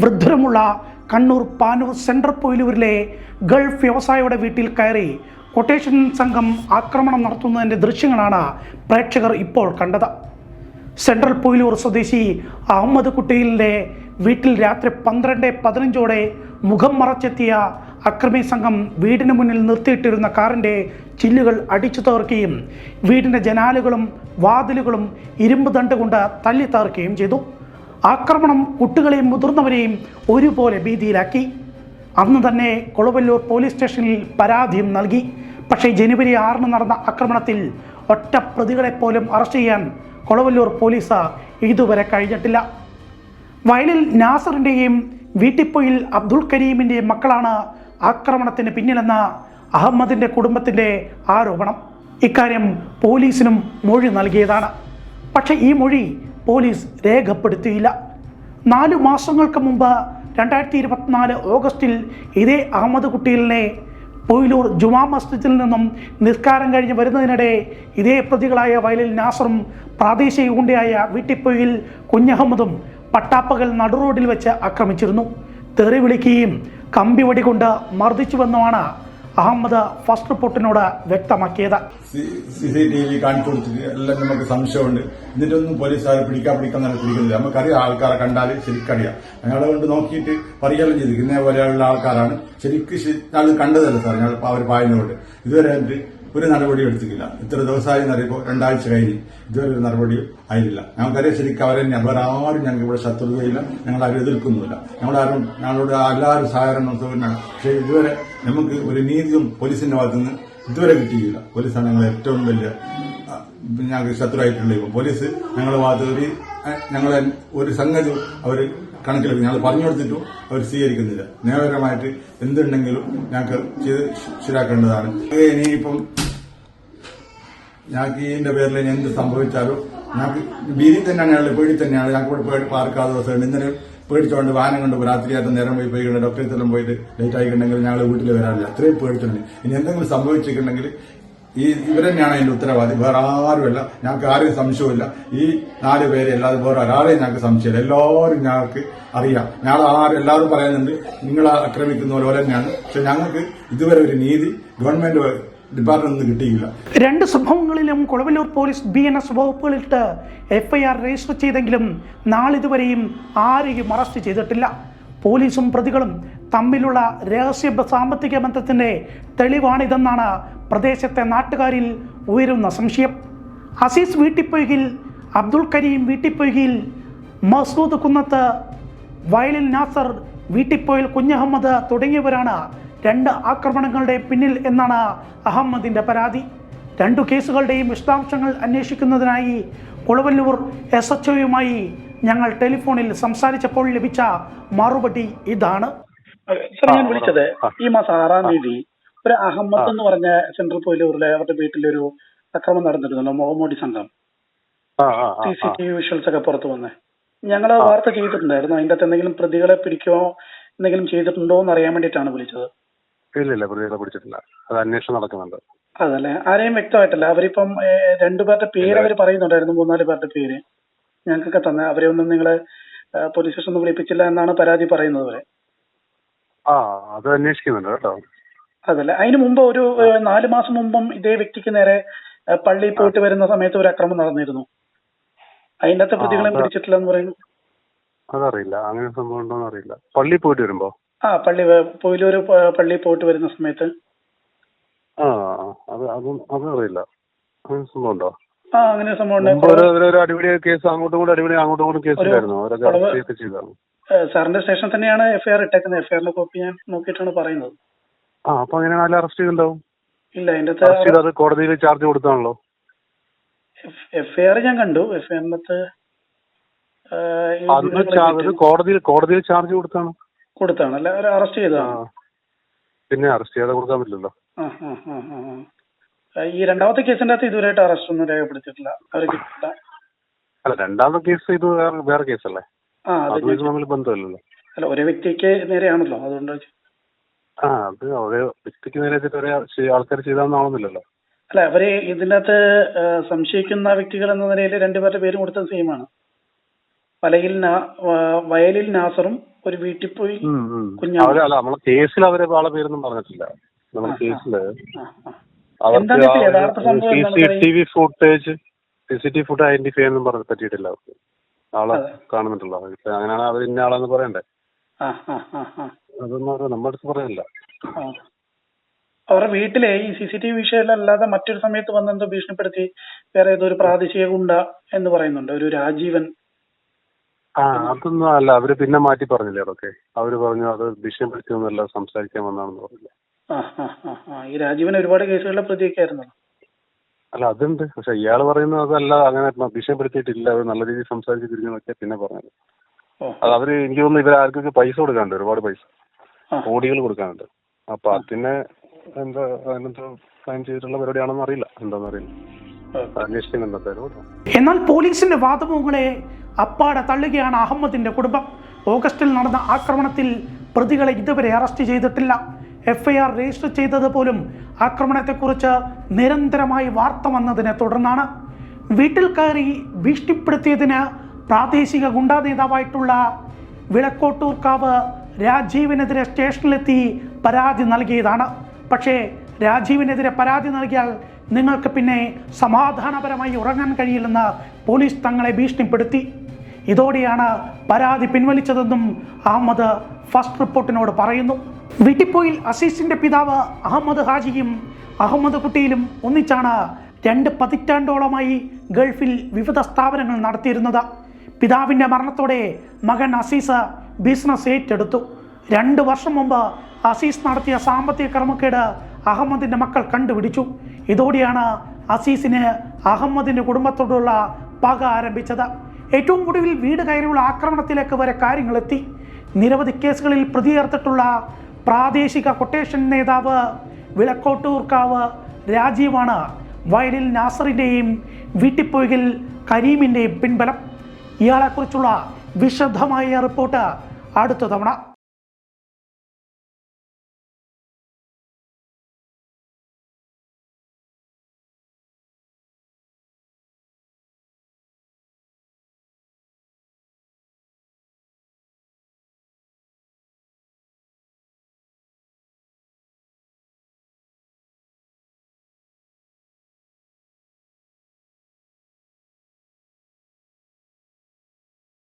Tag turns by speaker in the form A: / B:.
A: വൃദ്ധരുമുള്ള Kannur Panoor central പോയിലൂരിലെ gulf വ്യവസായിയുടെ വീട്ടിൽ കയറി കൊട്ടേഷൻ സംഘം ആക്രമണം നടത്തുന്നതിന്റെ ദൃശ്യങ്ങളാണ് പ്രേക്ഷകർ ഇപ്പോൾ കണ്ടത്. സെൻട്രൽ പോയിലൂർ സ്വദേശി അഹമ്മദ് കുട്ടിയിലിന്റെ വീട്ടിൽ രാത്രി പന്ത്രണ്ട് പതിനഞ്ചോടെ മുഖം മറച്ചെത്തിയ അക്രമി സംഘം വീടിന് മുന്നിൽ നിർത്തിയിട്ടിരുന്ന കാറിന്റെ ചില്ലുകൾ അടിച്ചു തകർക്കുകയും വീടിന്റെ ജനാലുകളും വാതിലുകളും ഇരുമ്പ് ദണ്ട് കൊണ്ട് തല്ലി തകർക്കുകയും ചെയ്തു. ആക്രമണം കുട്ടികളെയും മുതിർന്നവരെയും ഒരുപോലെ ഭീതിയിലാക്കി. അന്ന് തന്നെ കൊളവല്ലൂർ പോലീസ് സ്റ്റേഷനിൽ പരാതിയും നൽകി. പക്ഷേ ജനുവരി ആറിന് നടന്ന ആക്രമണത്തിൽ ഒറ്റ പ്രതികളെപ്പോലും അറസ്റ്റ് ചെയ്യാൻ കൊളവല്ലൂർ പോലീസ് ഇതുവരെ കഴിഞ്ഞിട്ടില്ല. വയലിൽ നാസറിന്റെയും വീട്ടിപ്പൊയിൽ അബ്ദുൾ കരീമിന്റെയും മക്കളാണ് ആക്രമണത്തിന് പിന്നിലെന്ന അഹമ്മദിന്റെ കുടുംബത്തിന്റെ ആരോപണം. ഇക്കാര്യം പോലീസിനും മൊഴി നൽകിയതാണ്. പക്ഷേ ഈ മൊഴി പോലീസ് രേഖപ്പെടുത്തിയില്ല. നാലു മാസങ്ങൾക്ക് മുമ്പ് രണ്ടായിരത്തി ഇരുപത്തിനാല് ഓഗസ്റ്റിൽ ഇതേ അഹമ്മദ് കുട്ടിയിലിനെ പൊയിലൂർ ജുമാ മസ്ജിദിൽ നിന്നും നിസ്കാരം കഴിഞ്ഞ് വരുന്നതിനിടെ ഇതേ പ്രതികളായ വയലിൽ നാസറും പ്രാദേശിക ഗുണ്ടയായ വീട്ടിപ്പൊയിൽ കുഞ്ഞഹമ്മദും പട്ടാപ്പകൽ നടുറോഡിൽ വെച്ച് ആക്രമിച്ചിരുന്നു. തെറി വിളിക്കുകയും കമ്പി വടികൊണ്ട് മർദ്ദിച്ചുവെന്നുമാണ് അഹമ്മദ് ഫസ്റ്റ് റിപ്പോർട്ടിനോട് വ്യക്തമാക്കിയത്.
B: സി സി ടി വി കാണിച്ചു കൊടുത്തിട്ട് എല്ലാം നമുക്ക് സംശയമുണ്ട്. എന്നിട്ടൊന്നും പോലീസുകാർ പിടിക്കാൻ പിടിക്കാൻ തന്നെ പിടിക്കുന്നില്ല. നമുക്കറിയാം ആൾക്കാരെ കണ്ടാൽ ശരിക്കറിയാം. ഞങ്ങളെ കൊണ്ട് നോക്കിയിട്ട് പറയുകയും ചെയ്തു ഇന്നേ പോലെയുള്ള ആൾക്കാരാണ്. ശരിക്കും അത് കണ്ടതല്ല സാർ. ഞങ്ങൾ അവർ പായുന്നതുകൊണ്ട്. ഇതുവരെ ആയിട്ട് ഒരു നടപടി എടുത്തിട്ടില്ല. ഇത്ര ദിവസമായി എന്നറിയുമ്പോൾ രണ്ടാഴ്ച കഴിഞ്ഞ് ഇതുവരെ ഒരു നടപടിയും ആയില്ല ഞങ്ങൾക്കറിയാം ശരിക്കും അവരെ ആരും ഞങ്ങൾക്ക് ഇവിടെ ശത്രുതയില്ല. ഞങ്ങൾ അവരെ എതിർക്കുന്നുമില്ല. ഞങ്ങളാരും ഞങ്ങളുടെ എല്ലാവരും സഹകരണം പക്ഷേ ഇതുവരെ നമുക്ക് ഒരു നീതിയും പോലീസിന്റെ ഭാഗത്തുനിന്ന് ഇതുവരെ കിട്ടിയില്ല. പോലീസാണ് ഞങ്ങൾ ഏറ്റവും വലിയ ഞങ്ങൾക്ക് ശത്രുവായിട്ടുള്ള ഇപ്പം പോലീസ് ഞങ്ങളുടെ ഭാഗത്ത് ഒരു ഞങ്ങളെ ഒരു സംഗതി അവർ കണക്കിലെടുക്കും. ഞങ്ങൾ പറഞ്ഞു കൊടുത്തിട്ടും അവർ സ്വീകരിക്കുന്നില്ല. നിയമപരമായിട്ട് എന്തുണ്ടെങ്കിലും ഞങ്ങൾക്ക് ചെയ്ത് ശരിയാക്കേണ്ടതാണ് ഇനിയിപ്പം ഞങ്ങൾക്ക് ഇതിന്റെ പേരിൽ എന്ത് സംഭവിച്ചാലും ഞങ്ങൾക്ക് ഭീതി തന്നെയാണ് ഞങ്ങൾ പേടി തന്നെയാണ്. ഞങ്ങൾക്ക് ഇവിടെ പേടി പാർക്കാതെ ദിവസം ഇന്നലെ പേടിച്ചോണ്ട് വാഹനം കൊണ്ട് രാത്രിയായിട്ട് നേരം പോയി പോയി ഡോക്ടറെ തന്നെ പോയിട്ട് ലേറ്റ് ആയിട്ടുണ്ടെങ്കിൽ ഞങ്ങൾ വീട്ടിൽ വരാറില്ല. അത്രയും പേടിച്ചിട്ടുണ്ട് ഇനി എന്തെങ്കിലും സംഭവിച്ചിട്ടുണ്ടെങ്കിൽ ഈ ഇവർ തന്നെയാണ് അതിന്റെ ഉത്തരവാദി. വേറെ ആരുമല്ല ഞങ്ങൾക്ക് ആരെയും സംശയമില്ല ഈ നാല് പേരെ അല്ലാതെ വേറെ ഒരാളെയും ഞങ്ങൾക്ക് സംശയമില്ല. എല്ലാവരും ഞങ്ങൾക്ക് അറിയാം. ഞങ്ങൾ ആരും എല്ലാവരും പറയുന്നുണ്ട്. നിങ്ങൾ ആക്രമിക്കുന്ന പോലെ തന്നെയാണ്. പക്ഷെ ഞങ്ങൾക്ക് ഇതുവരെ ഒരു നീതി ഗവൺമെന്റ് ഡിപ്പാർട്ട്മെന്റിൽ കിട്ടിയില്ല.
A: രണ്ട് സംഭവങ്ങളിലും Kolavallur police B N S വകുപ്പുകളിട്ട് FIR register ചെയ്തെങ്കിലും നാളിതുവരെയും ആരെയും അറസ്റ്റ് ചെയ്തിട്ടില്ല. പോലീസും പ്രതികളും തമ്മിലുള്ള രഹസ്യ സാമ്പത്തിക ബന്ധത്തിന്റെ തെളിവാണിതെന്നാണ് പ്രദേശത്തെ നാട്ടുകാരിൽ ഉയരുന്ന സംശയം. അസീസ് വീട്ടിപ്പൊയ്കിൽ അബ്ദുൾ കരീം വീട്ടിപ്പൊയ്കിൽ മസൂദ് കുന്നത്ത് വയലിൽ നാസർ വീട്ടിപ്പോയിൽ കുഞ്ഞഹമ്മദ് തുടങ്ങിയവരാണ് രണ്ട് ആക്രമണങ്ങളുടെ പിന്നിൽ എന്നാണ് അഹമ്മദിന്റെ പരാതി. രണ്ടു കേസുകളുടെയും വിശദാംശങ്ങൾ അന്വേഷിക്കുന്നതിനായി കുളവല്ലൂർ എസ് എച്ച് ഒയുമായി ഞങ്ങൾ ടെലിഫോണിൽ സംസാരിച്ചപ്പോൾ ലഭിച്ച മറുപടി ഇതാണ്.
C: സാർ ഞാൻ വിളിച്ചത് ഈ മാസം ആറാം തീയതി ഒരു അഹമ്മദ് എന്ന് പറഞ്ഞ സെൻട്രൽ പൊയിലൂരിലെ അവരുടെ വീട്ടിലൊരു അക്രമം നടന്നിരുന്നല്ലോ മുഹമ്മദി സംഘം. C C T V visuals ഒക്കെ പുറത്തു വന്നേ. ഞങ്ങൾ വാർത്ത ചെയ്തിട്ടുണ്ടായിരുന്നു അതിന്റെ അകത്ത് എന്തെങ്കിലും പ്രതികളെ പിടിക്കോ എന്തെങ്കിലും ചെയ്തിട്ടുണ്ടോ എന്ന് അറിയാൻ വേണ്ടിയിട്ടാണ് വിളിച്ചത്.
D: ഇല്ല ഇല്ല പ്രതികളെ പിടിച്ചിട്ടില്ല. അത് അന്വേഷണം നടക്കുന്നുണ്ട്.
C: അതല്ലേ? ആരെയും വ്യക്തമായിട്ടല്ല. അവരിപ്പം രണ്ടു രണ്ടുപേരുടെ പേര് അവർ പറയുന്നുണ്ടായിരുന്നു മൂന്നാൽ പേരുടെ പേര്. ഞങ്ങൾക്കൊക്കെ തന്നെ അവരെ ഒന്നും നിങ്ങൾ പോലീസ് സ്റ്റേഷൻ ഒന്നും വിളിപ്പിച്ചില്ല എന്നാണ് പരാതി പറയുന്നത് അവരെ.
D: ആ അത് അന്വേഷിക്കുന്നുണ്ട് കേട്ടോ.
C: അതല്ലേ? അതിനു മുമ്പ് ഒരു നാല് മാസം മുമ്പും ഇതേ വ്യക്തിക്ക് നേരെ പള്ളി പള്ളിയിൽ പോയിട്ട് വരുന്ന സമയത്ത് ഒരു അക്രമം നടന്നിരുന്നു. അതിന്റെ അകത്ത്
D: പ്രതികളെ
C: പിടിച്ചിട്ടില്ല എന്ന് പറയുന്നു.
D: അതറിയില്ല. അങ്ങനെ സംഭവം ഉണ്ടോന്ന് അറിയില്ല. പള്ളിയിൽ പോയിട്ട് വരുമ്പോ?
C: ആ പള്ളി പോയിലൂർ പള്ളി പോയിട്ട് വരുന്ന സമയത്ത്.
D: ആ അത് അതും അതറിയില്ല. അങ്ങനെ സംഭവം ഉണ്ടോ
C: ആ അങ്ങനെ സംഭവം
D: അടിപിടി കേസ് അങ്ങോട്ടും കൂടെ അടിപിടി അങ്ങോട്ടും കൂടെ കേസ് ഉണ്ടായിരുന്നു
C: സാറിന്റെ സ്റ്റേഷൻ തന്നെയാണ് എഫ്ഐആർ ഇട്ടേക്കുന്നത്. എഫ്ഐആറിന്റെ കോപ്പി ഞാൻ നോക്കിയിട്ടാണ് പറയുന്നത്.
D: ആ അപ്പൊ അങ്ങനെ നല്ല അറസ്റ്റ് ചെയ്തിട്ടുണ്ടാവും?
C: ഇല്ല അതിന്റെ
D: കോടതിയിൽ ചാർജ് കൊടുത്താണല്ലോ?
C: എഫ്ഐആർ ഞാൻ കണ്ടു. എഫ്ഐആറിനകത്ത്
D: കോടതിയിൽ കോടതിയിൽ ചാർജ് കൊടുത്താണ്.
C: കൊടുത്താണ് അല്ല? അവരെ അറസ്റ്റ് ചെയ്തതാണ്.
D: പിന്നെ അറസ്റ്റ് ചെയ്യാതെ കൊടുക്കാൻ പറ്റില്ലല്ലോ.
C: ഈ രണ്ടാമത്തെ കേസിന്റെ അകത്ത് ഇതുവരെയായിട്ട് അറസ്റ്റ് ഒന്നും രേഖപ്പെടുത്തിയിട്ടില്ല. കിട്ടില്ല
D: അല്ല രണ്ടാമത്തെ കേസ് ഇത് വേറെ വേറെ കേസല്ലേ തമ്മിൽ ബന്ധമില്ലല്ലോ.
C: അല്ല ഒരേ വ്യക്തിക്ക് നേരെയാണല്ലോ അതുകൊണ്ട്
D: ആ അത് ഒരേ വ്യക്തിക്ക് നേരെ ഒരേ ആൾക്കാർ ചെയ്താന്നാവുന്നില്ലല്ലോ.
C: അല്ല അവർ ഇതിനകത്ത് സംശയിക്കുന്ന വ്യക്തികൾ എന്ന നിലയിൽ രണ്ടുപേരുടെ പേരും കൊടുത്തത് സെയിം ആണ്. വലയിൽ വയലിൽ നാസറും ഒരു വീട്ടിൽ പോയി
D: നമ്മളെ കേസിൽ അവരെ ആളെ പേരൊന്നും പറഞ്ഞിട്ടില്ല. നമ്മുടെ കേസിൽ
C: ആ, ആ.
D: അവർക്ക്
C: എന്താണ് ഇത്
D: C C T V footage C C T V foot identify ചെയ്യാനൊന്നും പറഞ്ഞ പറ്റിയിട്ടില്ല അവർക്ക്. ആളെ
C: അതെ.
D: കാണുന്നുണ്ടല്ലോ ഇപ്പൊ അങ്ങനെയാണ് അവർ ഇന്ന ആളെന്ന് പറയണ്ടേ?
C: ആ ആ ആ ആ.
D: അതൊന്നും അവർ നമ്മുടെ അടുത്ത് പറയുന്നില്ല
C: അവരുടെ വീട്ടിലെ ഈ സി സി ടി വി വിഷയത്തിലല്ലാതെ മറ്റൊരു സമയത്ത് വന്നെന്തോ ഭീഷണിപ്പെടുത്തി വേറെ ഏതോ ഒരു പ്രാദേശിക ഗുണ്ട എന്ന് പറയുന്നുണ്ട്. ഒരു രാജീവൻ
D: ആ അതൊന്നും അല്ല. അവർ പിന്നെ മാറ്റി പറഞ്ഞില്ലേ അതൊക്കെ? അവർ പറഞ്ഞു അത് ഭീഷണിപ്പെടുത്തിയൊന്നുമല്ല സംസാരിക്കാൻ വന്നാണെന്ന് പറഞ്ഞില്ലേ?
C: ആ ആ ആ ആ. ഈ രാജീവൻ ഒരുപാട് കേസുകളിലെ പ്രതിയൊക്കെ ആയിരുന്നു
D: അല്ല അതുണ്ട്. പക്ഷെ ഇയാൾ പറയുന്നത് അതല്ല അങ്ങനെ ഭീഷണിപ്പെടുത്തിയിട്ടില്ല അവർ നല്ല രീതിയിൽ സംസാരിച്ച് തിരിഞ്ഞൊക്കെ പിന്നെ പറഞ്ഞത്.
C: ഓ.
D: അത് അവർ എനിക്ക് തോന്നുന്നു ഇവർ ആർക്കൊക്കെ പൈസ കൊടുക്കാനുണ്ട് ഒരുപാട് പൈസ.
C: ആ.
D: കോടികൾ കൊടുക്കാനുണ്ട്. അപ്പൊ അതിന് എന്താ അതിനെന്തോ ഫൈൻ ചെയ്തിട്ടുള്ള പരിപാടിയാണെന്ന് അറിയില്ല. എന്താണെന്ന് അറിയില്ല.
A: എന്നാൽ പോലീസിന്റെ വാദമുകളെ അപ്പാടെ തള്ളുകയാണ് അഹമ്മദിന്റെ കുടുംബം. ഓഗസ്റ്റിൽ നടന്ന ആക്രമണത്തിൽ പ്രതികളെ ഇതുവരെ അറസ്റ്റ് ചെയ്തിട്ടില്ല. എഫ്ഐആർ രജിസ്റ്റർ ചെയ്തത് പോലും ആക്രമണത്തെക്കുറിച്ച് നിരന്തരമായി വാർത്ത വന്നതിനെ തുടർന്നാണ്. വീട്ടിൽ കയറി ഭീഷണിപ്പെടുത്തിയതിന് പ്രാദേശിക ഗുണ്ടാ നേതാവായിട്ടുള്ള വിളക്കോട്ടൂർക്കാവ് രാജീവിനെതിരെ സ്റ്റേഷനിലെത്തി പരാതി നൽകിയതാണ്. പക്ഷേ രാജീവിനെതിരെ പരാതി നൽകിയാൽ നിങ്ങൾക്ക് പിന്നെ സമാധാനപരമായി ഉറങ്ങാൻ കഴിയില്ലെന്ന് പോലീസ് തങ്ങളെ ഭീഷണിപ്പെടുത്തി. ഇതോടെയാണ് പരാതി പിൻവലിച്ചതെന്നും അഹമ്മദ് ഫസ്റ്റ് റിപ്പോർട്ടിനോട് പറയുന്നു. വിട്ടിപ്പോയിൽ അസീസിന്റെ പിതാവ് അഹമ്മദ് ഹാജിയും അഹമ്മദ് കുട്ടിയിലും ഒന്നിച്ചാണ് രണ്ട് പതിറ്റാണ്ടോളമായി ഗൾഫിൽ വിവിധ സ്ഥാപനങ്ങൾ നടത്തിയിരുന്നത്. പിതാവിന്റെ മരണത്തോടെ മകൻ അസീസ് ബിസിനസ് ഏറ്റെടുത്തു. രണ്ട് വർഷം മുമ്പ് അസീസ് നടത്തിയ സാമ്പത്തിക ക്രമക്കേട് അഹമ്മദിന്റെ മക്കൾ കണ്ടുപിടിച്ചു. ഇതോടെയാണ് അസീസിന് അഹമ്മദിന്റെ കുടുംബത്തോടുള്ള പക ആരംഭിച്ചത്. ഏറ്റവും ഒടുവിൽ വീട് കയറിയുള്ള ആക്രമണത്തിലേക്ക് വരെ കാര്യങ്ങളെത്തി. നിരവധി കേസുകളിൽ പ്രതിയേർത്തിട്ടുള്ള പ്രാദേശിക കൊട്ടേഷൻ നേതാവ് വിളക്കോട്ടൂർക്കാവ് രാജീവാണ് വയലിൽ നാസറിന്റെയും വീട്ടിപ്പോയിൽ കരീമിന്റെയും പിൻബലം. ഇയാളെക്കുറിച്ചുള്ള വിശദമായ റിപ്പോർട്ട് അടുത്ത തവണ.